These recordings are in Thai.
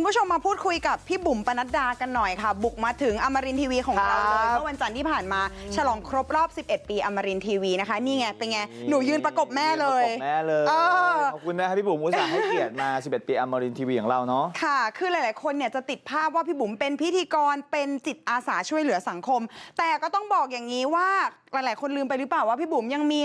คุณผู้ชมมาพูดคุยกับพี่บุ๋มปนัดดากันหน่อยค่ะ บุกมาถึงอมรินทีวีของเราเลยครับเมื่อวันจันทร์ที่ผ่านมา ฉลองครบรอบ 11 ปีอมรินทีวีนะคะ นี่ไงเป็นไงหนูยืนประกบแม่เลยประกบแม่เลยเออ ขอบคุณนะครับพี่บุ๋มอุตส่าห์ให้เกียรติมา 11 ปีอมรินทีวีของเราเนาะ ค่ะ คือหลาย ๆ คนเนี่ยจะติดภาพว่าพี่บุ๋มเป็นพิธีกรเป็นจิตอาสาช่วยเหลือสังคม แต่ก็ต้องบอกอย่างนี้ว่าหลายๆ คนลืมไปหรือเปล่าว่าพี่บุ๋มยังมี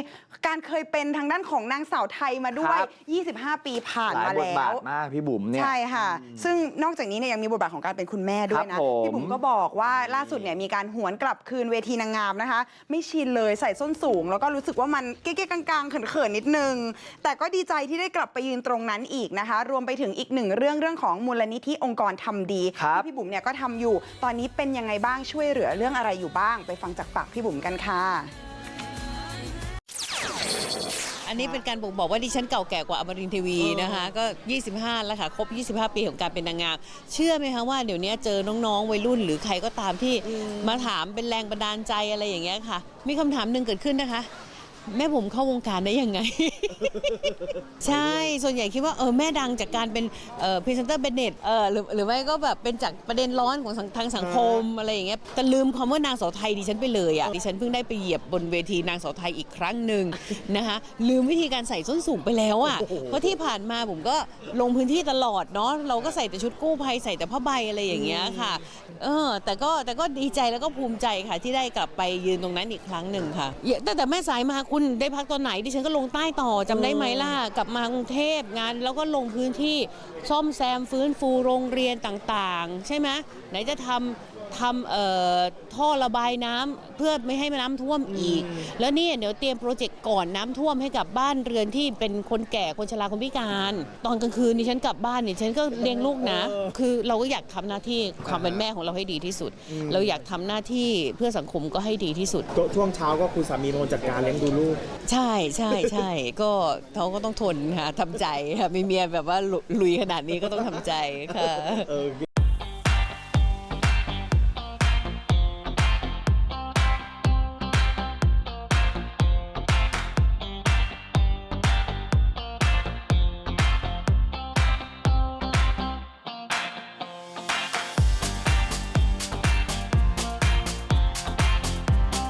การเคยเป็นทางด้านของนางสาวไทยมาด้วย ครับ 25 ปีผ่านหลายมาบทแล้บาทว มากพี่บุ๋มเนี่ย ใช่ค่ะ ซึ่งนอกจากนี้เนี่ยยังมีบทบาทของการเป็นคุณแม่ด้วยครันะบผมพี่บุ๋มก็บอกว่าล่าสุดเนี่ยมีการหวนกลับคืนเวทีนางงามนะคะ ไม่ชินเลยใส่ส้นสูง แล้วก็รู้สึกว่ามันเก๊ๆกลางๆเขินๆนิดนึง แต่ก็ดีใจที่ได้กลับไปยืนตรงนั้นอีกนะคะ รวมไปถึงอีกหนึ่งเรื่องเรื่องของมูลนิธิองค์กรทำดีครับ ที่พี่บุ๋มเนี่ยก็ทำอยู่ ตอนนี้เป็นยังไงบ้างช่วยเหลือเรื่องอะไรอยู่บ้าง ไปฟังจากปากพี่บุ๋มกันค่ะอันนี้เป็นการบ่งบอกว่าดิฉันเก่าแก่กว่าอมรินทร์ทีวีนะคะก็ 25 แล้วค่ะ ครบ 25 ปีของการเป็นนางงาม เชื่อไหมคะว่าเดี๋ยวนี้เจอน้องๆ วัยรุ่นหรือใครก็ตามที่มาถามเป็นแรงบันดาลใจอะไรอย่างเงี้ยค่ะ มีคำถามหนึ่งเกิดขึ้นนะคะ แม่ผมเข้าวงการได้ยังไง ใช่ส่วนใหญ่คิดว่าเออแม่ดังจากการเป็นเอ่อพรีเซนเตอร์เบนเน็ตเออหรือหรือไม่ก็แบบเป็นจากประเด็นร้อนของสังทางสังคมอะไรอย่างเงี้ยแต่ลืมคำว่านางสาวไทยดิฉันไปเลยอะดิฉันเพิ่งได้ไปเหยียบบนเวทีนางสาวไทยอีกครั้งหนึ่งนะคะลืมวิธีการใส่ส้นสูงไปแล้วอะเพราะที่ผ่านมาผมก็ลงพื้นที่ตลอดเนาะเราก็ใส่แต่ชุดกู้ภัยใส่แต่ผ้าใบอะไรอย่างเงี้ยค่ะเออแต่ก็แต่ก็ดีใจแล้วก็ภูมิใจค่ะ ที่ได้กลับไปยืนตรงนั้นอีกครั้งหนึ่งค่ะตั้งแต่แม่สายมาคุณได้พักตอนไหนดิฉันก็ลงใต้ต่อจำได้ไหมล่ะ กลับมากรุงเทพงาน แล้วก็ลงพื้นที่ซ่อมแซมฟื้นฟูโรงเรียนต่างๆ ใช่ไหมไหนจะทำ ทำเอ่อท่อระบายน้ำเพื่อไม่ให้น้ำท่วมอีก แล้วเนี่ยเดี๋ยวเตรียมโปรเจกต์ก่อนน้ำท่วมให้กับบ้านเรือนที่เป็นคนแก่คนชราคนพิการ ตอนกลางคืนดิฉันกลับบ้านเนี่ยฉันก็เลี้ยงลูกนะ คือเราก็อยากทำหน้าที่ความเป็นแม่ของเราให้ดีที่สุด เราอยากทำหน้าที่เพื่อสังคมก็ให้ดีที่สุดช่วงเช้าก็คุณสามีเป็นคนจัดการเลี้ยงดูลูก ใช่ใช่ใช่ก็เขาก็ต้องทนค่ะทำใจค่ะมีเมียแบบว่าลุลุยขนาดนี้ก็ต้องทำใจค่ะเออ